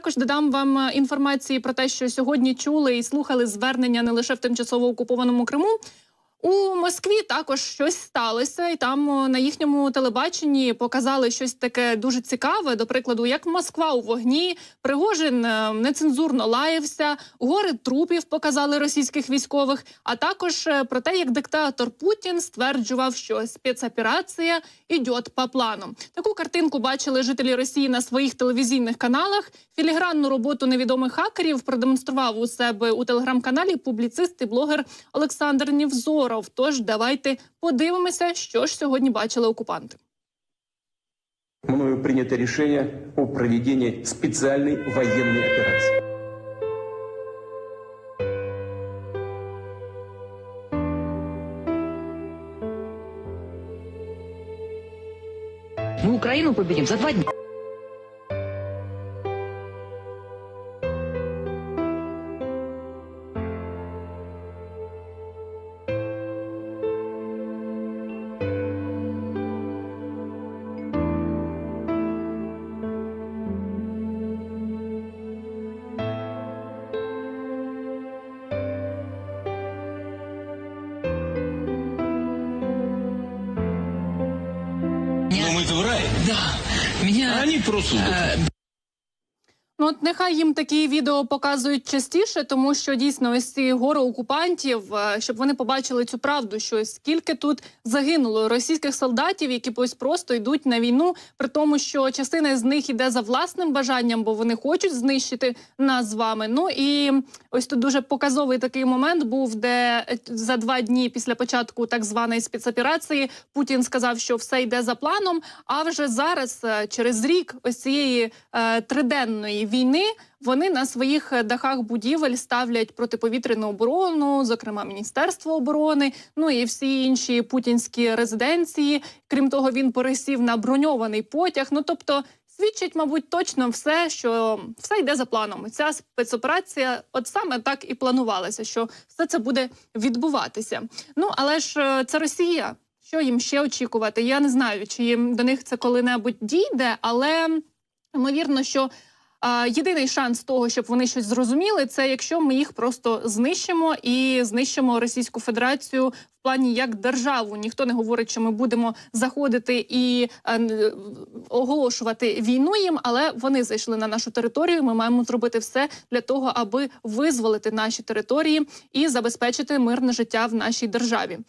Також додам вам е, інформації про те, що сьогодні чули і слухали звернення не лише в тимчасово окупованому Криму. У Москві також щось сталося, і там на їхньому телебаченні показали щось таке дуже цікаве. До прикладу, як Москва у вогні, Пригожин е, нецензурно лаявся, гори трупів показали російських військових. А також е, про те, як диктатор Путін стверджував, що спецоперація йде по плану. Таку картинку бачили жителі Росії на своїх телевізійних каналах. Філігранну роботу невідомих хакерів продемонстрував у себе у телеграм-каналі публіцист і блогер Олександр Нівзоров. Тож давайте подивимося, що ж сьогодні бачили окупанти. Мною принято решение о проведении специальной военной операции. Мы Украину победим за два дня. В рай? Да, меня... Они просто сдохнут. Ну, от нехай їм такі відео показують частіше, тому що дійсно ось ці гори окупантів, е, щоб вони побачили цю правду, що скільки тут загинуло російських солдатів, які ось просто йдуть на війну, при тому, що частина з них іде за власним бажанням, бо вони хочуть знищити нас з вами. Ну і ось тут дуже показовий такий момент був, де е, за два дні після початку так званої спецоперації Путін сказав, що все йде за планом. А вже зараз, е, через рік ось цієї е, триденної війни, вони на своїх е, дахах будівель ставлять протиповітряну оборону, зокрема Міністерство оборони, ну і всі інші путінські резиденції. Крім того, він пересів на броньований потяг. Ну тобто. Свідчить, мабуть, точно все, що все йде за планом. Ця спецоперація, от саме так і планувалася, що все це буде відбуватися. Ну але ж е, це Росія. Що їм ще очікувати? Я не знаю, чи їм до них це коли-небудь дійде, але ймовірно, що єдиний шанс того, щоб вони щось зрозуміли, це якщо ми їх просто знищимо і знищимо Російську Федерацію в плані як державу. Ніхто не говорить, що ми будемо заходити і е, оголошувати війну їм, але вони зайшли на нашу територію. Ми маємо зробити все для того, аби визволити наші території і забезпечити мирне життя в нашій державі.